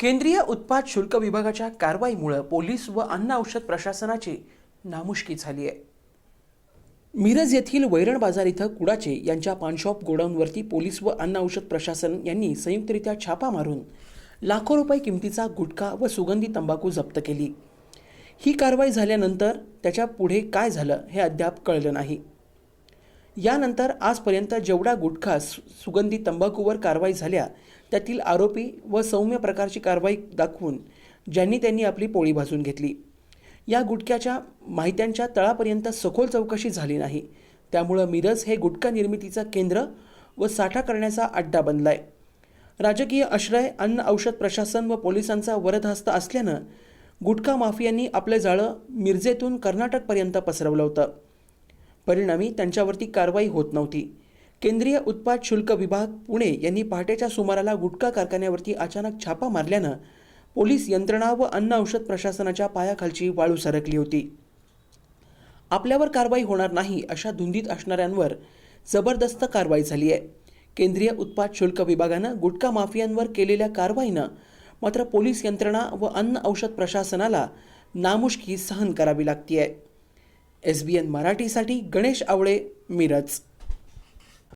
केंद्रीय उत्पाद शुल्क विभागाच्या कारवाईमुळे पोलीस व अन्न औषध प्रशासनाची नामुष्की झाली आहे. मिरज येथील वैरण बाजार इथं कुडाचे यांच्या पानशॉप गोडाऊनवरती पोलीस व अन्न औषध प्रशासन यांनी संयुक्तरित्या छापा मारून लाखो रुपये किमतीचा गुटखा व सुगंधी तंबाखू जप्त केली. ही कारवाई झाल्यानंतर त्याच्या पुढे काय झालं हे अद्याप कळलं नाही. यानंतर आजपर्यंत जेवढा गुटखा सु- सुगंधी तंबाखूवर कारवाई झाल्या त्यातील आरोपी व सौम्य प्रकारची कारवाई दाखवून ज्यांनी त्यांनी आपली पोळी भाजून घेतली. या गुटख्याच्या माहित्यांच्या तळापर्यंत सखोल चौकशी झाली नाही. त्यामुळं मिरज हे गुटखा निर्मितीचं केंद्र व साठा करण्याचा अड्डा बनलाय. राजकीय आश्रय अन्न औषध प्रशासन व पोलिसांचा वरदहस्त असल्यानं गुटखा माफियांनी आपलं जाळं मिरजेतून कर्नाटकपर्यंत पसरवलं होतं. परिणामी त्यांच्यावरती कारवाई होत नव्हती. केंद्रीय उत्पाद शुल्क विभाग पुणे यांनी पहाटेच्या सुमाराला गुटखा कारखान्यावरती अचानक छापा मारल्यानं पोलीस यंत्रणा व अन्न औषध प्रशासनाच्या पायाखालची वाळू सरकली होती. आपल्यावर कारवाई होणार नाही अशा धुंदीत असणाऱ्यांवर जबरदस्त कारवाई झाली आहे केंद्रीय उत्पाद शुल्क विभागानं गुटखा माफियांवर केलेल्या कारवाईनं मात्र पोलीस यंत्रणा व अन्न औषध प्रशासनाला नामुष्की सहन करावी लागतीये. एस बी एन मराठीसाठी गणेश आवळे मिरज.